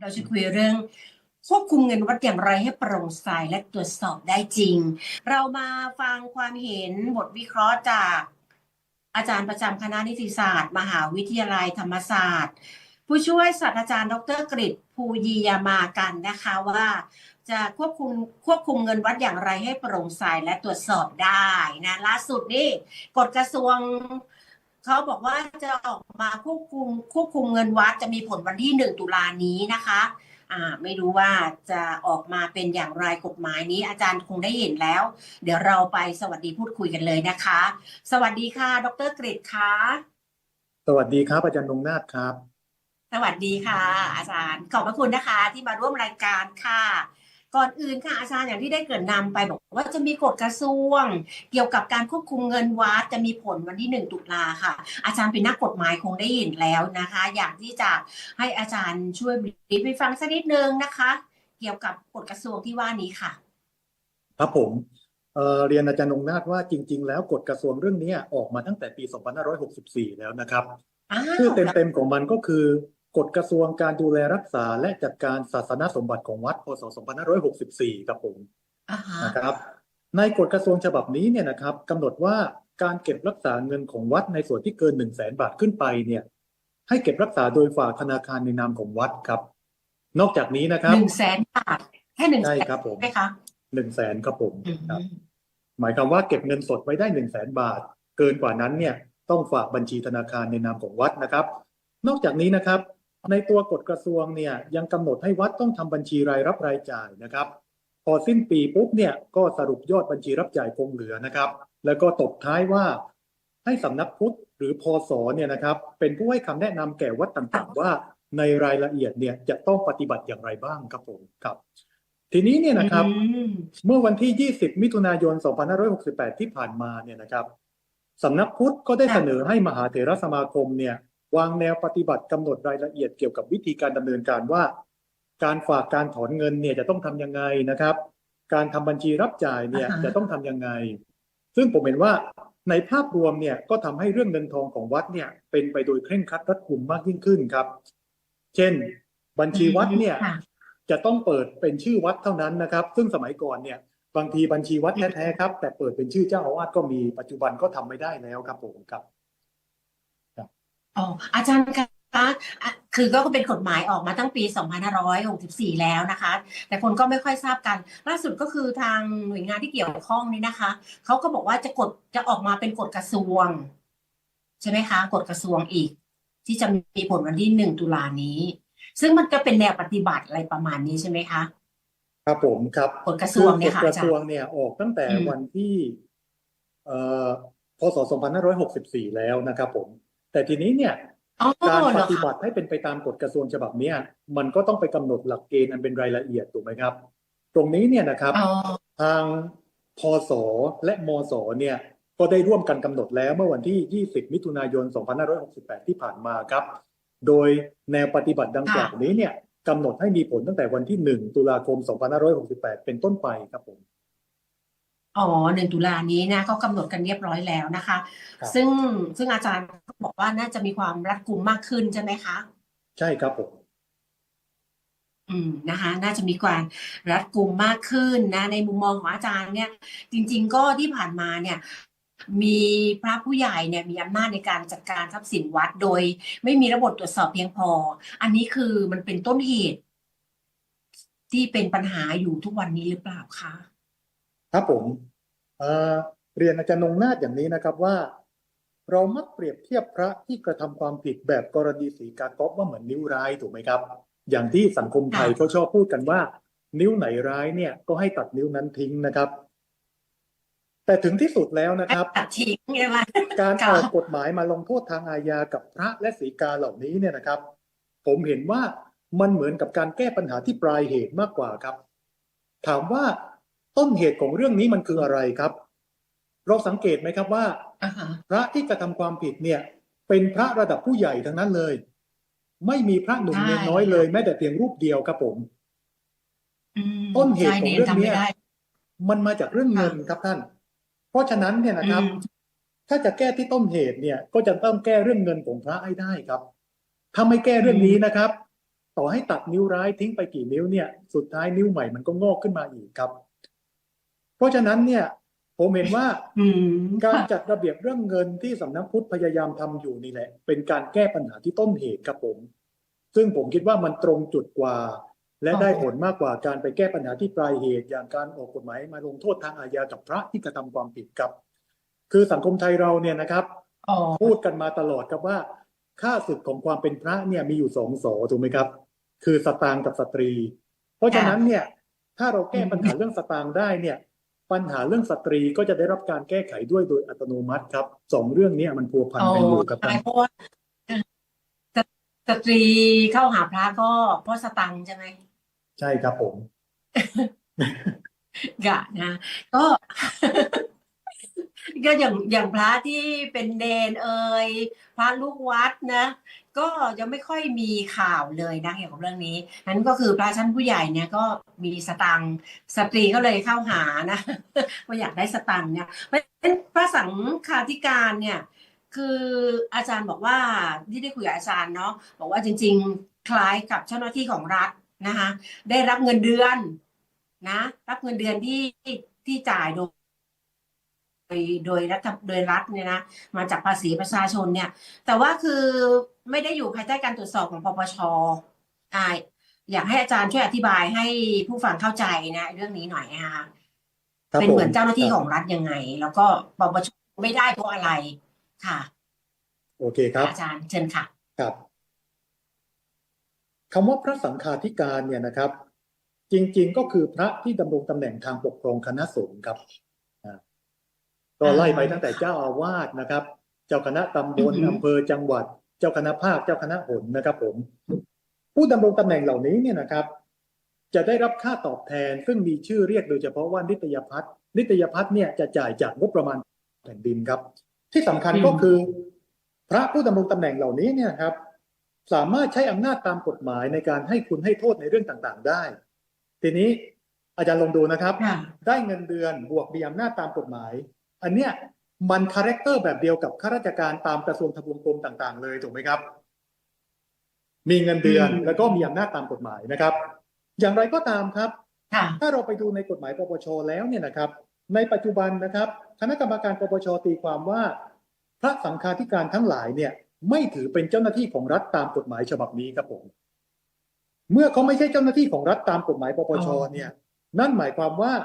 เราจะคุยเรื่องควบคุมเงินวัดอย่างไรให้โปร่งใสและตรวจสอบได้จริง เรามาฟังความเห็นบทวิเคราะห์จากอาจารย์ประจำคณะนิติศาสตร์ มหาวิทยาลัยธรรมศาสตร์ ผู้ช่วยศาสตราจารย์ ดรกฤษภูยียามากันนะคะว่า จะควบคุมควบคุมเงินวัดอย่างไรให้โปร่งใสและตรวจสอบได้นะล่าสุดนี่กฎกระทรวง เขาบอกว่าจะออกมาควบคุมควบคุมเงินวัดจะมีผลวันที่หนึ่งตุลานี้นะคะอ่าไม่รู้ว่าจะออกมาเป็นอย่างไรกฎหมายนี้ อาจารย์คงได้เห็นแล้ว เดี๋ยวเราไปสวัสดีพูดคุยกันเลยนะคะ สวัสดีค่ะ ดรกฤษค่ะสวัสดีครับอาจารย์นงนาถครับ สวัสดีค่ะ อาจารย์ขอบพระคุณนะคะ ที่มาร่วมรายการค่ะ ก่อนอื่นค่ะอาจารย์อย่างที่ได้เกริดนำไปบอกว่าจะมีกฎกระทรวง เกี่ยวกับการควบคุมเงินวัดจะมีผลวันที่หนึ่งตุลาค่ะ อาจารย์เป็นนักกฎหมายคงได้เห็นแล้วนะคะ อยากที่จะให้อาจารย์ช่วยบรีฟให้ฟังสักนิดนึงนะคะ เกี่ยวกับกฎกระทรวงที่ว่านี้ค่ะ ครับผมเอ่อเรียนอาจารย์นงนาถว่าจริง ๆ แล้วกฎกระทรวงเรื่องนี้ออกมาตั้งแต่ปี 2564 แล้วนะครับอ้าวชื่อเต็มๆของมันก็คือ กฎกระทรวงการดูแลรักษาและจัดการศาสนสมบัติของวัดพศ 2564 ครับผมอ่าฮะนะครับ ในกฎกระทรวงฉบับนี้เนี่ยนะครับกำหนดว่าการเก็บรักษาเงินของวัดในส่วนที่เกิน 1 0 0 0 0แสนบาทขึ้นไปเนี่ย ให้เก็บรักษาโดยฝากธนาคารในนามของวัดครับ นอกจากนี้นะครับหนึ่งแสนบาทแค่หนึ่งใช่แสนครับผมไหมคะหนึ่งแสนครับผมอืมครับ หมายความว่าเก็บเงินสดไว้ได้หนึ่งแสนบาท เกินกว่านั้นเนี่ยต้องฝากบัญชีธนาคารในนามของวัดนะครับ นอกจากนี้นะครับ ในตัวกฎกระทรวงเนี่ยยังกำหนดให้วัดต้องทำบัญชีรายรับรายจ่ายนะครับ พอสิ้นปีปุ๊บเนี่ยก็สรุปยอดบัญชีรับจ่ายคงเหลือนะครับ แล้วก็ตบท้ายว่าให้สำนักพุทธหรือพศเนี่ยนะครับเป็นผู้ให้คำแนะนำแก่วัดต่างๆ ว่าในรายละเอียดเนี่ยจะต้องปฏิบัติอย่างไรบ้างครับผมครับ ทีนี้เนี่ยนะครับอืมเมื่อวันที่ 20 มิถุนายน 2568 ที่ผ่านมาเนี่ยนะครับสำนักพุทธก็ได้เสนอให้มหาเถรสมาคมเนี่ย วางแนวปฏิบัติกำหนดรายละเอียดเกี่ยวกับวิธีการดำเนินการว่า การฝากการถอนเงินเนี่ยจะต้องทำยังไงนะครับ การทำบัญชีรับจ่ายเนี่ยอ่าฮะจะต้องทำยังไง ซึ่งผมเห็นว่าในภาพรวมเนี่ยก็ทำให้เรื่องเงินทองของวัดเนี่ยเป็นไปโดยเคร่งครัดรัดกุมมากยิ่งขึ้นครับ เช่น บัญชีวัดเนี่ยค่ะจะต้องเปิดเป็นชื่อวัดเท่านั้นนะครับ ซึ่งสมัยก่อนเนี่ยบางทีบัญชีวัดแท้ๆครับ แต่เปิดเป็นชื่อเจ้าอาวาสก็มีปัจจุบันก็ทำไม่ได้แล้วครับผมครับ อ๋ออาจารย์คะอะคือก็เป็นกฎหมายออกมาตั้งปี 2564 แล้วนะคะ แต่คนก็ไม่ค่อยทราบกัน ล่าสุดก็คือทางหน่วยงานที่เกี่ยวข้องนี่นะคะ เขาก็บอกว่าจะกฎจะออกมาเป็นกฎกระทรวง ใช่ไหมคะกฎกระทรวงอีก ที่จะมีผลวันที่หนึ่งตุลานี้ ซึ่งมันก็เป็นแนวปฏิบัติอะไรประมาณนี้ใช่ไหมคะ ครับผมครับกฎกระทรวงเนี่ยกฎค่ะกอาระจาทรรวงย์เนี่ยออกตั้งแต่อืมวันที่ เอ่อพศ2564 แล้วนะครับผม แต่ทีนี้เนี่ยอ๋อการเหปรอฏิคะบัติให้เป็นไปตามกฎกระทรวงฉบับเนี้ยมันก็ต้องไปกำหนดหลักเกณฑ์อันเป็นรายละเอียดถูกไหมครับ ตรงนี้เนี่ยนะครับอ๋อทางพศและมศเนี่ยก็ได้ร่วมกันกำหนดแล้วเมื่อวันที่ 20 มิถุนายน 2568 ที่ผ่านมาครับ โดยแนวปฏิบัติดังกล่าวนี้เนี่ยกำหนดให้มีผลตั้งแต่วันที่ 1 ตุลาคม 2568 เป็นต้นไปครับผม อ๋อหนึ่งตุลานี้นะเขากำหนดกันเรียบร้อยแล้วนะคะ ครับ ซึ่งซึ่งอาจารย์ก็บอกว่าน่าจะมีความรัดกุมมากขึ้นใช่ไหมคะ ใช่ครับผม อืมนะคะน่าจะมีความรัดกุมมากขึ้นนะ ในมุมมองของอาจารย์เนี่ย จริง ๆ ก็ที่ผ่านมาเนี่ย มีพระผู้ใหญ่เนี่ยมีอำนาจในการจัดการทรัพย์สินวัดโดย ไม่มีระบบตรวจสอบเพียงพอ อันนี้คือมันเป็นต้นเหตุ ที่เป็นปัญหาอยู่ทุกวันนี้หรือเปล่าคะ ครับผมเอ่อเรียนอาจารย์นงนาถอย่างนี้นะครับว่า เรามักเปรียบเทียบพระที่กระทำความผิดแบบกรณีสีกาก๊อฟว่าเหมือนนิ้วร้ายถูกไหมครับ อย่างที่สังคมไทยค่ะเขาชอบพูดกันว่า นิ้วไหนร้ายเนี่ยก็ให้ตัดนิ้วนั้นทิ้งนะครับ แต่ถึงที่สุดแล้วนะครับตัดทิ้งใช่ไหมการค่ะออกกฎหมายมาลงโทษทางอาญากับพระและสีกาเหล่านี้เนี่ยนะครับ ผมเห็นว่ามันเหมือนกับการแก้ปัญหาที่ปลายเหตุมากกว่าครับ ถามว่า ต้นเหตุของเรื่องนี้มันคืออะไรครับ เราสังเกตไหมครับว่าอ่าฮะพระที่กระทำความผิดเนี่ย เป็นพระระดับผู้ใหญ่ทั้งนั้นเลย ไม่มีพระหนุ่มใช่เนรน้อยเลยแม้แต่เพียงรูปเดียวครับผมอืมต้นเหตุใช่ของเนเรื่องทำไม่เนี้ยได้มันมาจากเรื่องเงินครับท่าน เพราะฉะนั้นเนี่ยนะครับอืมถ้าจะแก้ที่ต้นเหตุเนี่ย ก็จะต้องแก้เรื่องเงินของพระให้ได้ครับ ถ้าไม่แก้เรื่องนี้นะครับ ต่อให้ตัดนิ้วร้ายทิ้งไปกี่นิ้วเนี่ย สุดท้ายนิ้วใหม่มันก็งอกขึ้นมาอีกครับ เพราะฉะนั้นเนี่ยผมเห็นว่าอืมการค่ะจัดระเบียบเรื่องเงินที่สำนักพุทธพยายามทำอยู่นี่แหละ เป็นการแก้ปัญหาที่ต้นเหตุครับผม ซึ่งผมคิดว่ามันตรงจุดกว่า และได้ผลมากกว่าการไปแก้ปัญหาที่ปลายเหตุอย่างการออกกฎหมายมาลงโทษทางอาญากับพระที่กระทำความผิดครับ คือสังคมไทยเราเนี่ยนะครับอ๋อพูดกันมาตลอดครับว่าค่าศึกของความเป็นพระเนี่ยมีอยู่สองโสถูกไหมครับ คือสตางค์กับสตรี เพราะฉะนั้นเนี่ยถ้าเราแก้ปัญหาเรื่องสตางค์ได้เนี่ย ปัญหาเรื่องสตรีก็จะได้รับการแก้ไขด้วยโดยอัตโนมัติครับสองเรื่องเนี้มันพัวพันกันอยู่ครับใช่ท่านเพราะว่าสสตรีเข้าหาพระก็เพราะสตังค์ใช่ไหมใช่ครับผมกะนะ ก็ ก็อย่างอย่างพระที่เป็นเนนเอ่ยพระลูกวัดนะ ก็ยังไม่ค่อยมีข่าวเลยนะเกี่ยวกับเรื่องนี้นั้นก็คือพระชั้นผู้ใหญ่เนี่ยก็มีสตังค์สตรีก็เลยเข้าหานะว่าอยากได้สตังค์เนี่ยเพราะฉะนั้นพระสังฆาธิการเนี่ยคืออาจารย์บอกว่าที่ได้คุยกับอาจารย์เนาะบอกว่าจริง ๆ คล้ายกับเจ้าหน้าที่ของรัฐนะคะได้รับเงินเดือนนะ รับเงินเดือนที่ที่จ่ายโดยโด ยโดยรัฐโดยรัฐเนี่ยนะมาจากภาษีประชาชนเนี่ย แต่ว่าคือไม่ได้อยู่ภายใต้การตรวจสอบของปปชอ่าอยากให้อาจารย์ช่วยอธิบายให้ผู้ฟังเข้าใจนะเรื่องนี้หน่อยนะคะครับเป็นเหมือนผมเจ้าหน้าที่ครับของรัฐยังไง แล้วก็ปปชไม่ได้เพราะอะไรค่ะ โอเคครับ อาจารย์เชิญค่ะครับคำว่าพระสังฆาธิการเนี่ยนะครับ จริง ๆ ก็คือพระที่ดำรงตำแหน่งทางปกครองคณะสงฆ์ครับอ่า ก็ไล่ไปตั้งแต่เจ้าอาวาสนะครับ เจ้าคณะตำบลอือฮึอำเภอจังหวัด เจ้าคณะภาคเจ้าคณะหนนะครับ ผม ผู้ดำรงตำแหน่งเหล่านี้เนี่ยนะครับ จะได้รับค่าตอบแทน ซึ่งมีชื่อเรียกโดยเฉพาะว่านิตยพัฒน์นิตยพัฒน์เนี่ยจะจ่ายจากงบประมาณแผ่นดินครับ ที่สำคัญก็คือ พระผู้ดำรงตำแหน่งเหล่านี้เนี่ยครับ สามารถใช้อำนาจตามกฎหมายในการให้คุณให้โทษในเรื่องต่างๆ ได้ ทีนี้อาจารย์ลองดูนะครับค่ะได้เงินเดือนบวกมีอำนาจตามกฎหมาย อันเนี้ยมันคาแรคเตอร์แบบเดียวกับข้าราชการตามกระทรวงทบวงกรมต่าง ๆ เลยถูกไหมครับ มีเงินเดือนอืมแล้วก็มีอำนาจตามกฎหมายนะครับ อย่างไรก็ตามครับค่ะถ้าเราไปดูในกฎหมายปปชแล้วเนี่ยนะครับ ในปัจจุบันนะครับ คณะกรรมการปปชตีความว่า พระสังฆาธิการทั้งหลายเนี่ย ไม่ถือเป็นเจ้าหน้าที่ของรัฐตามกฎหมายฉบับนี้ครับผม เมื่อเขาไม่ใช่เจ้าหน้าที่ของรัฐตามกฎหมายปปชอ๋อเนี่ย นั่นหมายความว่าก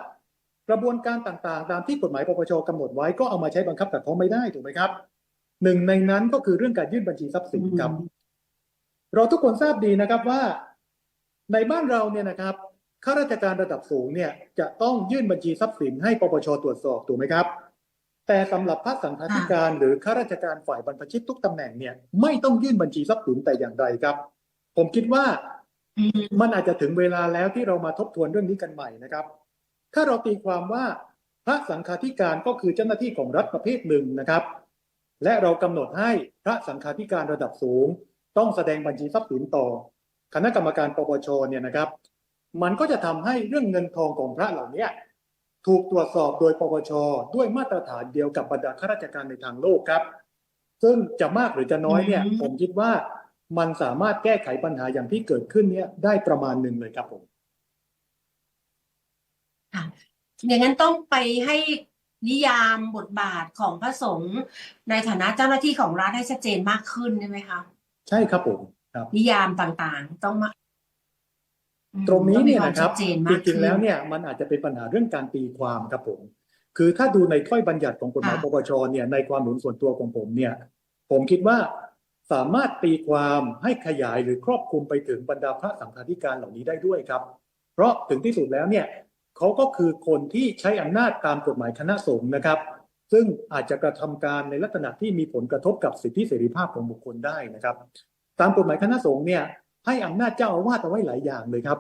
ระบวนการต่างๆ ตามที่กฎหมายปปชกำหนดไว้ก็เอามาใช้บังคับกับเขาไม่ได้ถูกไหมครับหนึ่งในนั้นก็คือเรื่องการยื่นบัญชีทรัพย์สินครับ เราทุกคนทราบดีนะครับว่า ในบ้านเราเนี่ยนะครับข้าราชการระดับสูงเนี่ยจะต้องยื่นบัญชีทรัพย์สินให้ปปชตรวจสอบถูกไหมครับ แต่สำหรับพระสังฆาธิการ หรือข้าราชการฝ่ายบรรพชิตทุกตำแหน่งเนี่ยไม่ต้องยื่นบัญชีทรัพย์สินแต่อย่างใดครับ ผมคิดว่ามันอาจจะถึงเวลาแล้วที่เรามาทบทวนเรื่องนี้กันใหม่นะครับ ถ้าเราตีความว่าพระสังฆาธิการก็คือเจ้าหน้าที่ของรัฐประเภทหนึ่งนะครับ และเรากำหนดให้พระสังฆาธิการระดับสูง ต้องแสดงบัญชีทรัพย์สินต่อ คณะกรรมการปปชเนี่ยนะครับ มันก็จะทำให้เรื่องเงินทองของพระเหล่านี้ถูกตรวจสอบโดยปปชด้วยมาตรฐานเดียวกับบรรดาข้าราชการในทางโลกครับ ซึ่งจะมากหรือจะน้อยเนี่ยผมคิดว่ามันสามารถแก้ไขปัญหาอย่างที่เกิดขึ้นเนี่ยได้ประมาณหนึ่งเลยครับผม อย่างนั้นต้องไปให้นิยามบทบาทของพระสงฆ์ในฐานะเจ้าหน้าที่ของรัฐให้ชัดเจนมากขึ้นใช่ไหมคะใช่ครับผมครับ นิยามต่างๆต้องมาอืมตรงนี้เนี่ยต้องมีนะครับวามชัดเจนจมากริงขึ้ๆแล้วเนี่ยมันอาจจะเป็นปัญหาเรื่องการตีความครับผม คือถ้าดูในถ้อยบัญญัติของกฎหมายค่ะปปชเนี่ยในความเห็นส่วนตัวของผมเนี่ย ผมคิดว่าสามารถตีความให้ขยายหรือครอบคลุมไปถึงบรรดาพระสังฆาธิการเหล่านี้ได้ด้วยครับ เพราะถึงที่สุดแล้วเนี่ย เขาก็คือคนที่ใช้อำนาจตามกฎหมายคณะสงฆ์นะครับ ซึ่งอาจจะกระทำการในลักษณะที่มีผลกระทบกับสิทธิเสรีภาพของบุคคลได้นะครับ ตามกฎหมายคณะสงฆ์เนี่ยให้อำนาจเจ้าอาวาสเอาไว้หลายอย่างเลยครับ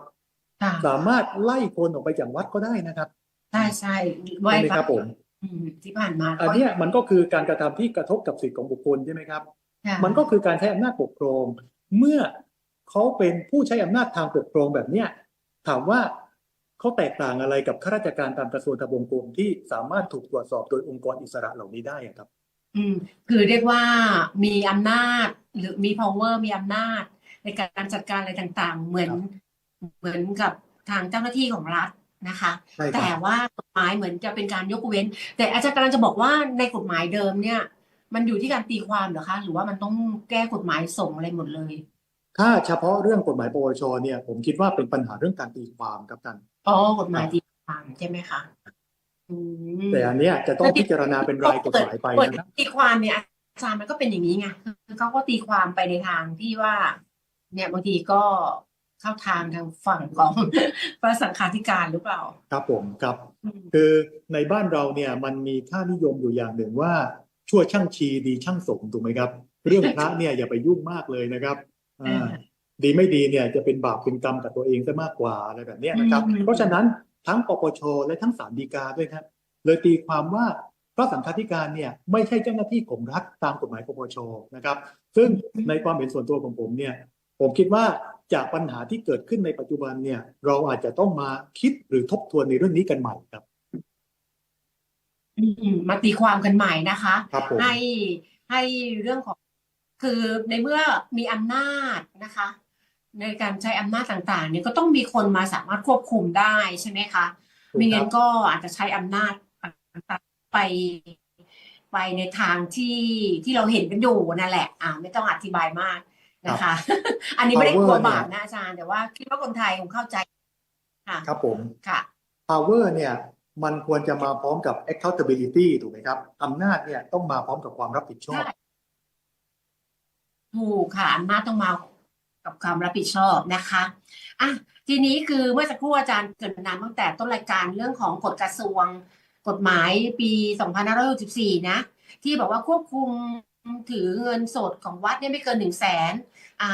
ค่ะสามารถไล่คนออกไปจากวัดก็ได้นะครับใช่ใช่ไหว้ใช่ไหมพระครับผมอืมที่ผ่านมาอันเนี้ยมันก็คือการกระทำที่กระทบกับสิทธิของบุคคลใช่ไหมครับค่ะมันก็คือการใช้อำนาจปกครอง เมื่อเขาเป็นผู้ใช้อำนาจทางปกครองแบบเนี้ยถามว่า เขาแตกต่างอะไรกับข้าราชการตามกระทรวงทบวงกรมที่สามารถถูกตรวจสอบโดยองค์กรอิสระเหล่านี้ได้อะครับ อืมคือเรียกว่ามีอำนาจหรือมี power มีอำนาจ ในการจัดการอะไรต่างๆ เหมือนครับเหมือนกับทางเจ้าหน้าที่ของรัฐนะคะ ใช่คแต่รับว่ากฎหมายเหมือนจะเป็นการยกเว้น แต่อาจารย์กำลังจะบอกว่าในกฎหมายเดิมเนี่ย มันอยู่ที่การตีความเหรอคะ หรือว่ามันต้องแก้กฎหมายส่งอะไรหมดเลย ถ้าเฉพาะเรื่องกฎหมายปวชเนี่ยผมคิดว่าเป็นปัญหาเรื่องการตีความครับท่าน อ๋อ กฎหมายตีความใช่ไหมคะ อืมแต่อันเนี้ยจะต้องพิจารณาเป็นรายกฎหมายไปเปิดนะครับ ตีความเนี่ยอาจารย์มันก็เป็นอย่างนี้ไงคือเขาก็ตีความไปในทางที่ว่า เนี่ยบางทีก็เข้าทางทางฝั่งของ พระสังฆาธิการหรือเปล่า ครับผมครับ อืมคือในบ้านเราเนี่ยมันมีค่านิยมอยู่อย่างหนึ่งว่า ชั่วช่างชีดีช่างสงถูกไหมครับ เรื่องพระเนี่ยอย่าไปยุ่งมากเลยนะครับอ่า ดีไม่ดีเนี่ยจะเป็นบาปเป็นกรรมกับตัวเองซะมากกว่าอะไรแบบเนี้ยนะครับอืมเพราะฉะนั้นทั้งปปชและทั้งศาลฎีกาด้วยครับ เลยตีความว่าพระสังฆาธิการเนี่ยไม่ใช่เจ้าหน้าที่ของรัฐตามกฎหมายปปชนะครับ ซึ่งในความเห็นส่วนตัวของผมเนี่ยผมคิดว่าจากปัญหาที่เกิดขึ้นในปัจจุบันเนี่ย เราอาจจะต้องมาคิดหรือทบทวนในเรื่องนี้กันใหม่ครับอืมมาตีความกันใหม่นะคะครับผมให้ให้เรื่องของคือในเมื่อมีอำนาจนะคะ ในการใช้อำนาจต่างๆเนี่ยก็ต้องมีคนมาสามารถควบคุมได้ใช่ไหมคะถูกไม่ครังั้บนก็อาจจะใช้อำนาจต่างๆไปไปในทางที่ที่เราเห็นกันอยู่นั่นแหละ อ่า ไม่ต้องอธิบายมากนะคะ อันนี้ไม่ได้กลัว Power บาปเนี่ยนะอาจารย์ แต่ว่าคิดว่าคนไทยคงเข้าใจค่ะครับผมค่ะ power เนี่ยมันควรจะมาพร้อมกับ accountability ถูกไหมครับอำนาจเนี่ยต้องมาพร้อมกับความรับผิดชอบใช่ถูกค่ะอำนาจต้องมา กับความรับผิดชอบนะคะอะทีนี้คือเมื่อสักครู่อาจารย์เกิดนำตั้งแต่ต้นรายการเรื่องของกฎกระทรวง กฎหมายปี2564นะ ที่บอกว่าควบคุมถือเงินสดของวัดเนี่ยไม่เกินหนึ่งแสนอ่า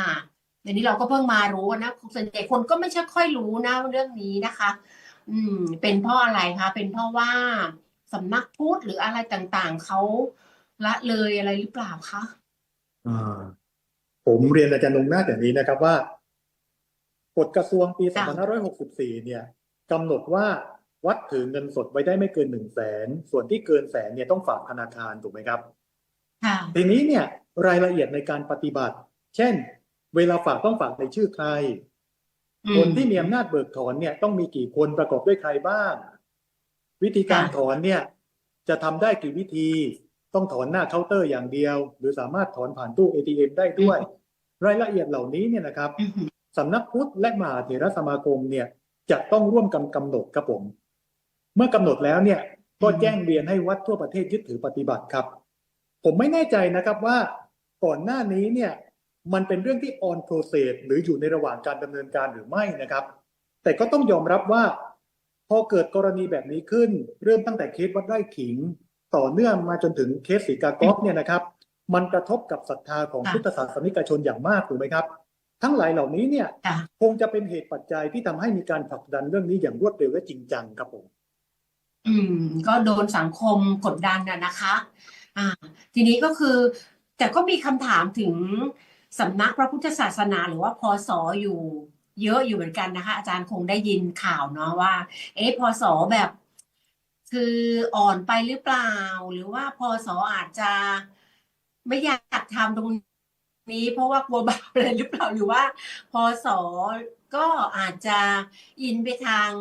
เดี๋ยวนี้เราก็เพิ่งมารู้นะส่วนใหญ่คนก็ไม่ใช่ค่อยรู้นะเรื่องนี้นะคะ อืม เป็นเพราะอะไรคะ เป็นเพราะว่าสำนักพุทธหรืออะไรต่างๆ เขาละเลยอะไรหรือเปล่าคะอ่า ผมเรียนอาจารย์นงนาถอย่างนี้นะครับว่ากฎกระทรวงปีค่ะ2564 เนี่ยกำหนดว่าวัดถือเงินสดไว้ได้ไม่เกินหนึ่งแสนส่วนที่เกินแสนเนี่ยต้องฝากธนาคารถูกไหมครับค่ะทีนี้เนี่ยรายละเอียดในการปฏิบัติ เช่น เวลาฝากต้องฝากในชื่อใครอืมคนที่มีอำนาจเบิกถอนเนี่ยต้องมีกี่คนประกอบด้วยใครบ้าง วิธีการค่ะถอนเนี่ยจะทำได้กี่วิธี ต้องถอนหน้าเคาน์เตอร์อย่างเดียว หรือสามารถถอนผ่านตู้ ATM ได้ด้วย รายละเอียดเหล่านี้เนี่ยนะครับสำนักพุทธและมหาเถรสมาคมเนี่ยจะต้องร่วมกันกำหนดครับผม เมื่อกำหนดแล้วเนี่ยก็แจ้งเรียนให้วัดทั่วประเทศยึดถือปฏิบัติครับ ผมไม่แน่ใจนะครับว่าก่อนหน้านี้เนี่ยมันเป็นเรื่องที่ on process หรืออยู่ในระหว่างการดำเนินการหรือไม่นะครับ แต่ก็ต้องยอมรับว่า พอเกิดกรณีแบบนี้ขึ้น เริ่มตั้งแต่เคสวัดไร่ขิง ต่อเนื่องมาจนถึงเคสสีกากอกเนี่ยนะครับ มันกระทบกับศรัทธาของค่ะพุทธศาสนิกชนอย่างมากถูกไหมครับ ทั้งหลายเหล่านี้เนี่ยค่ะคงจะเป็นเหตุปัจจัยที่ทำให้มีการผลักดันเรื่องนี้อย่างรวดเร็วและจริงจังครับผมอืม ก็โดนสังคมกดดันนะนะคะ อ่า ทีนี้ก็คือ แต่ก็มีคำถามถึงสำนักพระพุทธศาสนาหรือว่าพศอยู่ เยอะอยู่เหมือนกันนะคะ อาจารย์คงได้ยินข่าวเนาะว่า เอ๊ะพศแบบ คืออ่อนไปหรือเปล่า หรือว่าพศอาจจะไม่อยากทำตรงนี้ เพราะว่ากลัวบาปอะไรหรือเปล่าหรือว่าพศก็อาจจะอินไปทาง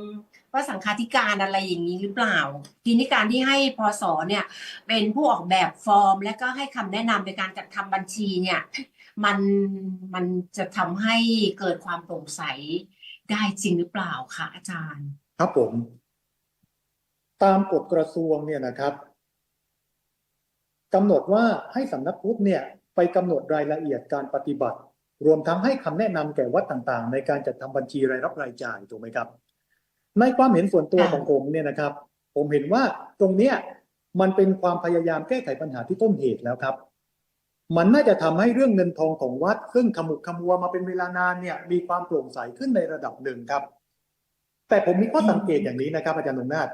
พระสังฆาธิการอะไรอย่างนี้หรือเปล่า ทีนี้การที่ให้พศเนี่ย เป็นผู้ออกแบบฟอร์ม และก็ให้คำแนะนำในการจัดทำบัญชีเนี่ยมันมันจะทำให้เกิดความโปร่งใสได้จริงหรือเปล่าคะอาจารย์ ครับผม ตามกฎกระทรวงเนี่ยนะครับกำหนดว่าให้สำนักพุทธเนี่ยไปกำหนดรายละเอียดการปฏิบัติ รวมทั้งให้คำแนะนำแก่วัดต่างๆ ในการจัดทำบัญชีรายรับรายจ่ายถูกไหมครับ ในความเห็นส่วนตัวของผมเนี่ยนะครับ ผมเห็นว่าตรงเนี้ยมันเป็นความพยายามแก้ไขปัญหาที่ต้นเหตุแล้วครับ มันน่าจะทำให้เรื่องเงินทองของวัด ซึ่งขมุกขมัวมาเป็นเวลานานเนี่ยมีความโปร่งใสขึ้นในระดับหนึ่งครับ แต่ผมมีข้อสังเกตอย่างนี้นะครับอาจารย์นงนาถ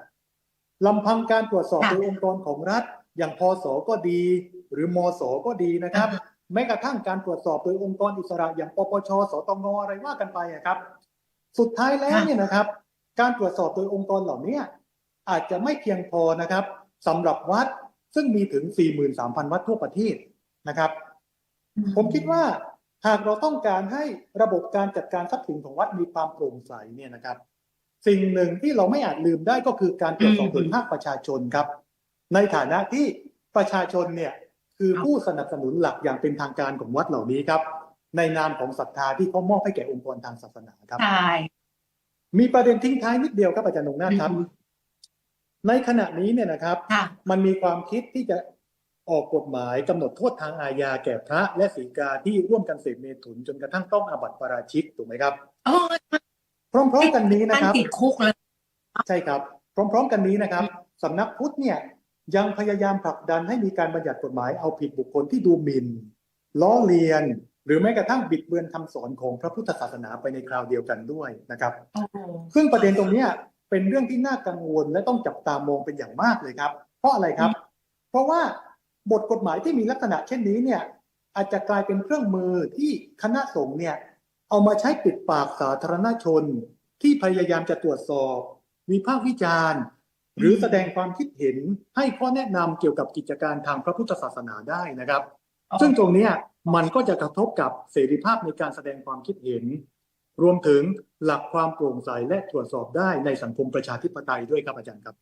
ลำพังการตรวจสอบค่ะโดยองค์กรของรัฐ อย่างพศก็ดี หรือมศก็ดีนะครับอ่าฮะแม้กระทั่งการตรวจสอบโดยองค์กรอิสระ อย่างปปชสตงอะไรว่ากันไปอะครับ สุดท้ายแล้วเนี่ยนะครับ การตรวจสอบโดยองค์กรเหล่านี้อาจจะไม่เพียงพอนะครับสำหรับวัดซึ่งมีถึง 43,000 วัดทั่วประเทศนะครับ ผมคิดว่าหากเราต้องการให้ระบบการจัดการทรัพย์สินของวัดมีความโปร่งใสเนี่ยนะครับ สิ่งหนึ่งที่เราไม่อาจลืมได้ก็คือการตรวจสอบอืมโดยภาคประชาชนครับ ในฐานะที่ประชาชนเนี่ยคือผู้สนับสนุนหลักอย่างเป็นทางการของวัดเหล่านี้ครับ ในนามของศรัทธาที่เขามอบให้แก่องค์กรทางศาสนาครับใช่มีประเด็นทิ้งท้ายนิดเดียวครับอาจารย์นงนาถครับอืมในขณะนี้เนี่ยนะครับค่ะมันมีความคิดที่จะออกกฎหมายกำหนดโทษทางอาญาแก่พระและศีกาที่ร่วมกันเสพเมถุนจนกระทั่งต้องอาบัติปาราชิกถูกไหมครับโอ้ย พร้อมๆกันนี้นะท่านครับติดคุกเลยใช่ครับ พร้อม ๆ กันนี้นะครับสำนักพุทธเนี่ยยังพยายามผลักดันให้มีการบัญญัติกฎหมายเอาผิดบุคคลที่ดูหมิ่นล้อเลียน หรือแม้กระทั่งบิดเบือนคำสอนของพระพุทธศาสนาไปในคราวเดียวกันด้วยนะครับโอ้โหซึ่งประเด็นตรงเนี้ยเป็นเรื่องที่น่ากังวลและต้องจับตามองเป็นอย่างมากเลยครับ เพราะอะไรครับ เพราะว่าบทกฎหมายที่มีลักษณะเช่นนี้เนี่ยอาจจะกลายเป็นเครื่องมือที่คณะสงฆ์เนี่ย เอามาใช้ปิดปากสาธารณชนที่พยายามจะตรวจสอบ วิพากษ์วิจารณ์ หรือแสดงความคิดเห็นให้ข้อแนะนำเกี่ยวกับกิจการทางพระพุทธศาสนาได้นะครับ ซึ่งตรงเนี้ยมันก็จะกระทบกับเสรีภาพในการแสดงความคิดเห็น รวมถึงหลักความโปร่งใสและตรวจสอบได้ในสังคมประชาธิปไตยด้วยครับอาจารย์ครับ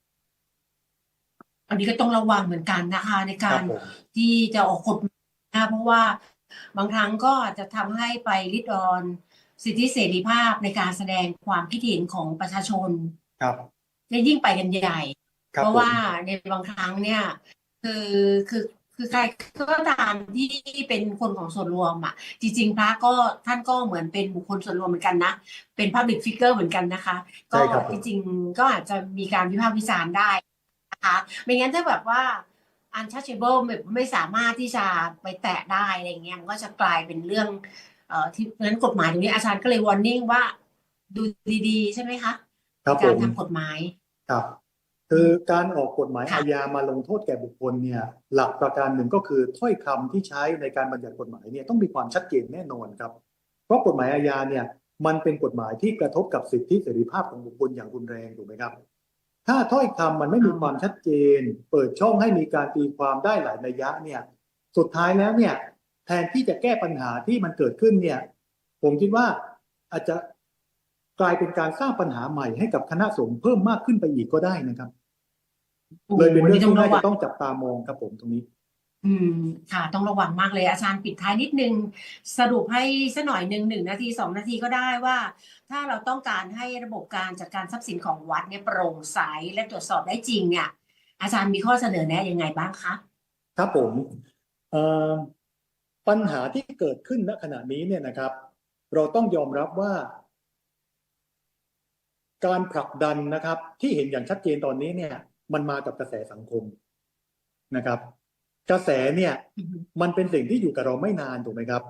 อันนี้ก็ต้องระวังเหมือนกันนะคะ ในคการัรบผมที่จะออกกฎหมายนะเพราะว่า บางครั้งก็อาจจะทำให้ไปริดรอนสิทธิเสรีภาพในการแสดงความคิดเห็นของประชาชนครับและยิ่งไปกันใหญ่ครับเพราะผมว่าในบางครั้งเนี่ยคือคือคือใครก็ตามที่เป็นคนของส่วนรวมอะ จริง ๆ พระก็ท่านก็เหมือนเป็นบุคคลส่วนรวมเหมือนกันนะ เป็น Public Figure เหมือนกันนะคะ ก็ใช่ครับผมจริงๆก็อาจจะมีการวิพากษ์วิจารณ์ได้นะคะไม่งั้นถ้าแบบว่า untouchable แบบไม่สามารถที่จะไปแตะได้อะไรเงี้ยมันก็จะกลายเป็นเรื่องเอ่อที่เพราะฉะนั้นกฎหมายตรงนี้อาจารย์ก็เลย warning ว่าดูดีๆ ใช่ไหมคะครับผการมทำกฎหมาย ครับ คือการออกกฎหมายค่ะ อาญามาลงโทษแก่บุคคลเนี่ย หลักประการหนึ่งก็คือถ้อยคำที่ใช้ในการบัญญัติกฎหมายเนี่ยต้องมีความชัดเจนแน่นอนครับ เพราะกฎหมายอาญาเนี่ยมันเป็นกฎหมายที่กระทบกับสิทธิเสรีภาพของบุคคลอย่างรุนแรงถูกไหมครับ ถ้าถ้อยคำมันไม่มีความชัดเจน เปิดช่องให้มีการตีความได้หลายนัยยะเนี่ยสุดท้ายแล้วเนี่ยแทนที่จะแก้ปัญหาที่มันเกิดขึ้นเนี่ย ผมคิดว่าอาจจะกลายเป็นการสร้างปัญหาใหม่ให้กับคณะสงฆ์เพิ่มมากขึ้นไปอีกก็ได้นะครับ เลยเป็นเรื่องที่น่าจะต้องจับตามองครับผมตรงนี้ อืมค่ะ ต้องระวังมากเลยอาจารย์ปิดท้ายนิดนึง สรุปให้สักหน่อยหนึ่งหนึ่งนาทีสองนาทีก็ได้ว่า ถ้าเราต้องการให้ระบบการจัดการทรัพย์สินของวัดเนี่ยโปร่งใสและตรวจสอบได้จริงเนี่ย อาจารย์มีข้อเสนอแนะยังไงบ้างคะครับผมปัญหาที่เกิดขึ้นณขณะนี้เนี่ยนะครับ เราต้องยอมรับว่า การผลักดันนะครับ ที่เห็นอย่างชัดเจนตอนนี้เนี่ย มันมากับกระแสสังคมนะครับ กระแสเนี่ยมันเป็นสิ่งที่อยู่กับเราไม่นานถูกไหมครับ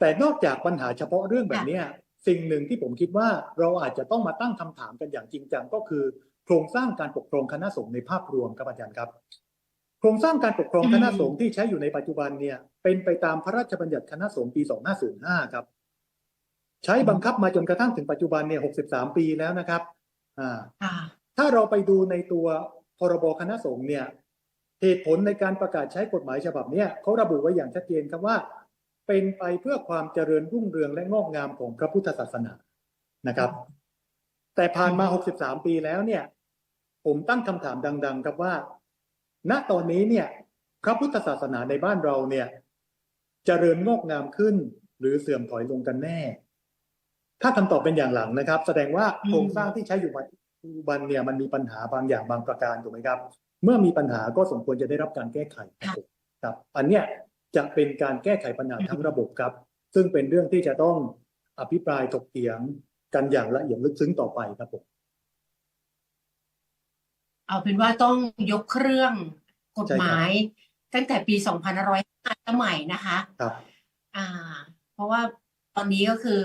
แต่นอกจากปัญหาเฉพาะเรื่องแบบเนี้ยสิ่งหนึ่งที่ผมคิดว่าเราอาจจะต้องมาตั้งคำถามกันอย่างจริงจังก็คือ โครงสร้างการปกครองคณะสงฆ์ในภาพรวมครับอาจารย์ครับ โครงสร้างการปกครองคณะสงฆ์ที่ใช้อยู่ในปัจจุบันเนี่ย เป็นไปตามพระราชบัญญัติคณะสงฆ์ปี 2505 ครับ ใช้บังคับมาจนกระทั่งถึงปัจจุบันเนี่ย 63 ปีแล้วนะครับ อ่าค่ะถ้าเราไปดูในตัวพรบคณะสงฆ์เนี่ย เหตุผลในการประกาศใช้กฎหมายฉบับนี้เขาระบุไว้อย่างชัดเจนครับว่า เป็นไปเพื่อความเจริญรุ่งเรืองและงอกงามของพระพุทธศาสนานะครับ แต่ผ่านมา 63 ปีแล้วเนี่ย ผมตั้งคำถามดัง ๆ ครับว่า ณตอนนี้เนี่ย พระพุทธศาสนาในบ้านเราเนี่ยเจริญงอกงามขึ้น หรือเสื่อมถอยลงกันแน่ ถ้าคำตอบเป็นอย่างหลังนะครับ แสดงว่าโครงสร้างที่ใช้อยู่ปัจจุบันเนี่ยมันมีปัญหาบางอย่างบางประการถูกไหมครับ เมื่อมีปัญหาก็สมควรจะได้รับการแก้ไขครับผมครับ อันเนี้ยจะเป็นการแก้ไขปัญหาทั้งระบบครับ ซึ่งเป็นเรื่องที่จะต้องอภิปรายถกเถียงกันอย่างละเอียดลึกซึ้งต่อไปครับผมเอาเป็นว่าต้องยกเครื่องกฎหมาย ตั้งแต่ปี 2505สมัยนะคะครับอ่า เพราะว่าตอนนี้ก็คือ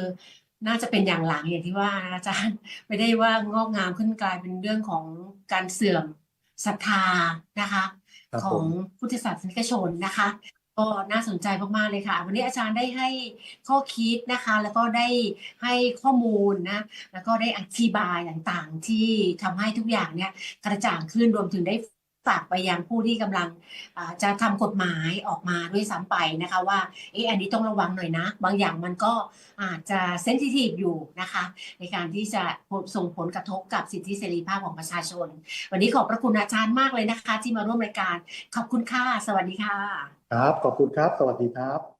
น่าจะเป็นอย่างหลังอย่างที่ว่านะอาจารย์ ไม่ได้ว่างอกงามขึ้นกลายเป็นเรื่องของการเสื่อม ศรัทธานะคะ ครับขอผงม พุทธศาสนิกชนนะคะ ก็น่าสนใจมากๆเลยค่ะ วันนี้อาจารย์ได้ให้ข้อคิดนะคะ แล้วก็ได้ให้ข้อมูลนะ แล้วก็ได้อธิบายต่างๆ ที่ทำให้ทุกอย่างเนี่ยกระจ่างขึ้นรวมถึงได้ ฝากไปยังผู้ที่กำลังจะทำกฎหมายออกมาด้วยซ้ำไปนะคะว่าเอออันนี้ต้องระวังหน่อยนะ บางอย่างมันก็อาจจะเซนซิทีฟอยู่นะคะ ในการที่จะส่งผลกระทบกับสิทธิเสรีภาพของประชาชน วันนี้ขอบพระคุณอาจารย์มากเลยนะคะ ที่มาร่วมรายการขอบคุณค่ะสวัสดีค่ะ ครับ ขอบคุณครับ สวัสดีครับ